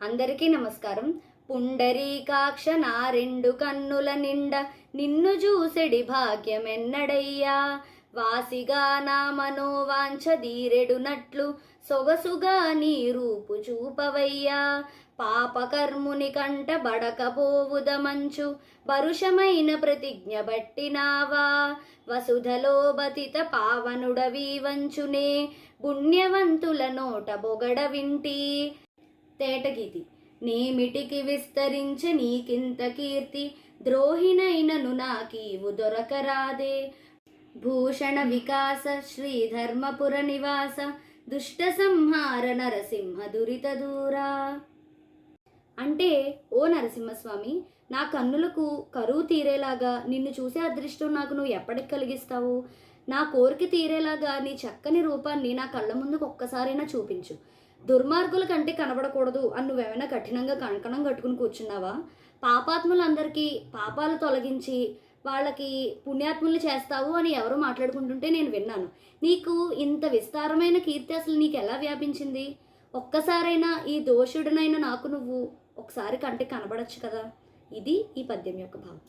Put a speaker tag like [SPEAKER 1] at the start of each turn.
[SPEAKER 1] అందరికీ నమస్కారం. పుండరీకాక్ష నా రెండు కన్నుల నిండ నిన్ను చూసెడి భాగ్యమెన్నడయ్యా? వాసిగా నా మనోవాంఛ దీరెడునట్లు సొగసుగా నీ రూపు చూపవయ్యా. పాపకర్ముని కంట బడకపోవుదమంచు పరుషమైన ప్రతిజ్ఞ బట్టినావా? వసుధలో బతిత వంచునే పుణ్యవంతుల నోట బొగడ వింటి. తేటగీతి. నేమిటికి విస్తరించ నీకింత కీర్తి ద్రోహినైనను నాకీవు దొరకరాదే. భూషణ వికాస శ్రీధర్మపుర నివాస దుష్ట సంహార నరసింహ దురిత దూరా. అంటే ఓ నరసింహస్వామి నా కన్నులకు కరువు తీరేలాగా నిన్ను చూసే అదృష్టం నాకు నువ్వు ఎప్పటికి కలిగిస్తావు? నా కోరిక తీరేలాగా నీ చక్కని రూపాన్ని నా కళ్ళ ముందుకు ఒక్కసారైనా చూపించు. దుర్మార్గుల కంటే కనబడకూడదు అని నువ్వేమైనా కఠినంగా కంకణం కట్టుకుని కూర్చున్నావా? పాపాత్ములందరికీ పాపాలు తొలగించి వాళ్ళకి పుణ్యాత్ములు చేస్తావు అని ఎవరు మాట్లాడుకుంటుంటే నేను విన్నాను. నీకు ఇంత విస్తారమైన కీర్తి అసలు నీకు ఎలా వ్యాపించింది? ఒక్కసారైనా ఈ దోషుడినైనా నాకు నువ్వు ఒకసారి కంటే కనబడచ్చు కదా? ఇది ఈ పద్యం యొక్క భావం.